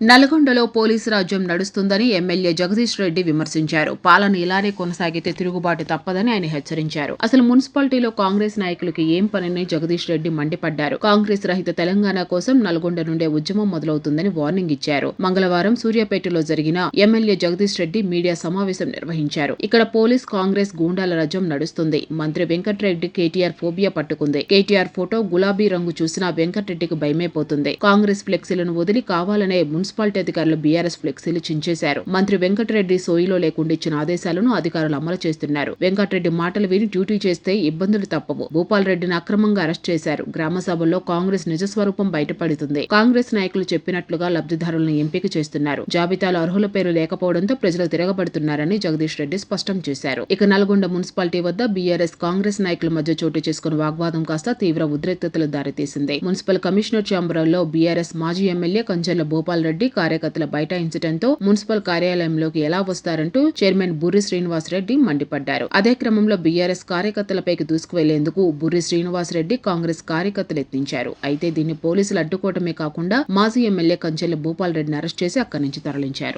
నల్గొండలో పోలీసు రాజ్యం నడుస్తుందని ఎమ్మెల్యే జగదీష్ రెడ్డి విమర్శించారు. పాలన ఇలానే కొనసాగితే తిరుగుబాటు తప్పదని ఆయన హెచ్చరించారు. అసలు మున్సిపాలిటీలో కాంగ్రెస్ నాయకులకి ఏం పనని జగదీష్ రెడ్డి మండిపడ్డారు. కాంగ్రెస్ రహిత తెలంగాణ కోసం నల్గొండ నుండే ఉద్యమం మొదలవుతుందని వార్నింగ్ ఇచ్చారు. మంగళవారం సూర్యాపేటలో జరిగిన ఎమ్మెల్యే జగదీష్ రెడ్డి మీడియా సమావేశం నిర్వహించారు. ఇక్కడ పోలీస్ కాంగ్రెస్ గూండాల రాజ్యం నడుస్తుంది. మంత్రి వెంకటరెడ్డి కేటీఆర్ ఫోబియా పట్టుకుంది. కేటీఆర్ ఫోటో గులాబీ రంగు చూసినా వెంకటరెడ్డికి భయమైపోతుంది కాంగ్రెస్ ఫ్లెక్సీలను వదిలి కావాలనే మున్సిపాలిటీ అధికారులు బీఆర్ఎస్ ఫ్లెక్సీలు చించేశారు. మంత్రి వెంకటరెడ్డి సోయిలో లేకుండా ఇచ్చిన ఆదేశాలను అధికారులు అమలు చేస్తున్నారు. వెంకటరెడ్డి మాటలు విని డ్యూటీ చేస్తే ఇబ్బందులు తప్పవు. భూపాల్ రెడ్డిని అక్రమంగా అరెస్ట్ చేశారు. గ్రామ సభల్లో కాంగ్రెస్ నిజస్వరూపం బయటపడుతుంది. కాంగ్రెస్ నాయకులు చెప్పినట్లుగా లబ్ధిదారులను ఎంపిక చేస్తున్నారు. జాబితాలో అర్హుల పేరు లేకపోవడంతో ప్రజలు తిరగబడుతున్నారని జగదీష్ రెడ్డి స్పష్టం చేశారు. ఇక నల్గొండ మున్సిపాలిటీ వద్ద బీఆర్ఎస్ కాంగ్రెస్ నాయకుల మధ్య చోటు చేసుకున్న వాగ్వాదం కాస్త తీవ్ర ఉద్రిక్తతలు దారితీసింది. మున్సిపల్ కమిషనర్ ఛాంబర్లో బీఆర్ఎస్ మాజీ ఎమ్మెల్యే కంచెల భూపాల్ రెడ్డి కార్యకర్తల బైఠాయించడంతో మున్సిపల్ కార్యాలయంలోకి ఎలా వస్తారంటూ చైర్మన్ బుర్రి శ్రీనివాస్ రెడ్డి మండిపడ్డారు. అదే క్రమంలో బీఆర్ఎస్ కార్యకర్తలపైకి దూసుకువెళ్ళేందుకు బుర్రి శ్రీనివాస్ రెడ్డి కాంగ్రెస్ కార్యకర్తలు ఎత్తించారు అయితే దీన్ని పోలీసులు అడ్డుకోవటమే కాకుండా మాజీ ఎమ్మెల్యే కంచెల భూపాల్ రెడ్డిని అరెస్ట్ చేసి అక్కడి నుంచి తరలించారు.